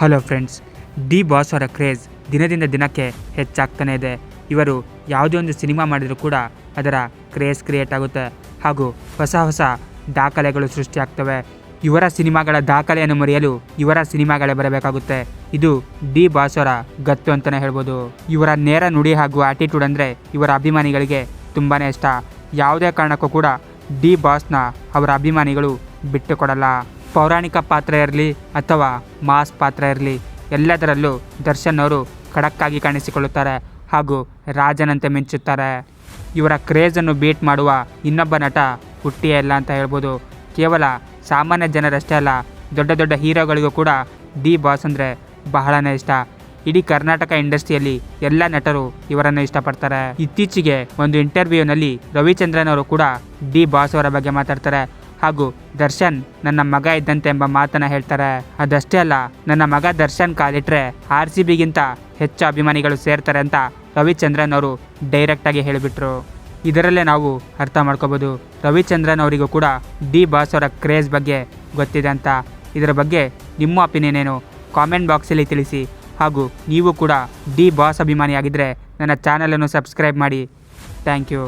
Hello friends, D boss ಅವರ craze ದಿನದಿಂದ ದಿನಕ್ಕೆ ಹೆಚ್ಚಾಗ್ತಾನೆ ಇದೆ. ಇವರು ಯಾವುದೇ ಒಂದು ಸಿನಿಮಾ ಮಾಡಿದರೂ ಕೂಡ ಅದರ ಕ್ರೇಜ್ ಕ್ರಿಯೇಟ್ ಆಗುತ್ತೆ ಹಾಗೂ ಹೊಸ ಹೊಸ ದಾಖಲೆಗಳು ಸೃಷ್ಟಿಯಾಗ್ತವೆ. ಇವರ ಸಿನಿಮಾಗಳ ದಾಖಲೆಯನ್ನು ಮರೆಯಲು ಇವರ ಸಿನಿಮಾಗಳೇ ಬರಬೇಕಾಗುತ್ತೆ. ಇದು ಡಿ ಬಾಸ್ ಅವರ ಗತ್ತು ಅಂತಲೇ ಹೇಳ್ಬೋದು. ಇವರ ನೇರ ನುಡಿ ಹಾಗೂ ಆಟಿಟ್ಯೂಡ್ ಅಂದರೆ ಇವರ ಅಭಿಮಾನಿಗಳಿಗೆ ತುಂಬಾ ಇಷ್ಟ. ಯಾವುದೇ ಕಾರಣಕ್ಕೂ ಕೂಡ ಡಿ ಬಾಸ್ನ ಅವರ ಅಭಿಮಾನಿಗಳು ಬಿಟ್ಟು ಕೊಡಲ್ಲ ಪೌರಾಣಿಕ ಪಾತ್ರ ಇರಲಿ ಅಥವಾ ಮಾಸ್ ಪಾತ್ರ ಇರಲಿ, ಎಲ್ಲದರಲ್ಲೂ ದರ್ಶನ್ ಅವರು ಖಡಕ್ಕಾಗಿ ಕಾಣಿಸಿಕೊಳ್ಳುತ್ತಾರೆ ಹಾಗೂ ರಾಜನಂತೆ ಮಿಂಚುತ್ತಾರೆ. ಇವರ ಕ್ರೇಜನ್ನು ಬೀಟ್ ಮಾಡುವ ಇನ್ನೊಬ್ಬ ನಟ ಹುಟ್ಟಿಯೇ ಇಲ್ಲ ಅಂತ ಹೇಳ್ಬೋದು. ಕೇವಲ ಸಾಮಾನ್ಯ ಜನರಷ್ಟೇ ಅಲ್ಲ, ದೊಡ್ಡ ದೊಡ್ಡ ಹೀರೋಗಳಿಗೂ ಕೂಡ ಡಿ ಬಾಸ್ ಅಂದರೆ ಬಹಳನೇ ಇಷ್ಟ. ಇಡೀ ಕರ್ನಾಟಕ ಇಂಡಸ್ಟ್ರಿಯಲ್ಲಿ ಎಲ್ಲ ನಟರು ಇವರನ್ನು ಇಷ್ಟಪಡ್ತಾರೆ. ಇತ್ತೀಚೆಗೆ ಒಂದು ಇಂಟರ್ವ್ಯೂನಲ್ಲಿ ರವಿಚಂದ್ರನ್ ಅವರು ಕೂಡ ಡಿ ಬಾಸ್ ಅವರ ಬಗ್ಗೆ ಮಾತಾಡ್ತಾರೆ. ಹಾಗೂ ದರ್ಶನ್ ನನ್ನ ಮಗ ಇದ್ದಂತೆ ಎಂಬ ಮಾತನ್ನ ಹೇಳ್ತಾರೆ. ಅದಷ್ಟೇ ಅಲ್ಲ, ನನ್ನ ಮಗ ದರ್ಶನ್ ಕಾಲಿಟ್ರೆ ಆರ್ ಸಿ ಬಿಗಿಂತ ಹೆಚ್ಚು ಅಭಿಮಾನಿಗಳು ಸೇರ್ತಾರೆ ಅಂತ ರವಿಚಂದ್ರನ್ ಅವರು ಡೈರೆಕ್ಟಾಗಿ ಹೇಳಿಬಿಟ್ರು. ಇದರಲ್ಲೇ ನಾವು ಅರ್ಥ ಮಾಡ್ಕೋಬೋದು. ರವಿಚಂದ್ರನ್ ಅವರಿಗೂ ಕೂಡ ಡಿ ಬಾಸ್ ಅವರ ಕ್ರೇಜ್ ಬಗ್ಗೆ ಗೊತ್ತಿದೆ ಅಂತ. ಇದರ ಬಗ್ಗೆ ನಿಮ್ಮ ಒಪಿನಿಯನ್ ಏನು? ಕಾಮೆಂಟ್ ಬಾಕ್ಸಲ್ಲಿ ತಿಳಿಸಿ. ಹಾಗೂ ನೀವು ಕೂಡ ಡಿ ಬಾಸ್ ಅಭಿಮಾನಿಯಾಗಿದ್ದರೆ ನನ್ನ ಚಾನಲನ್ನು ಸಬ್ಸ್ಕ್ರೈಬ್ ಮಾಡಿ. Thank you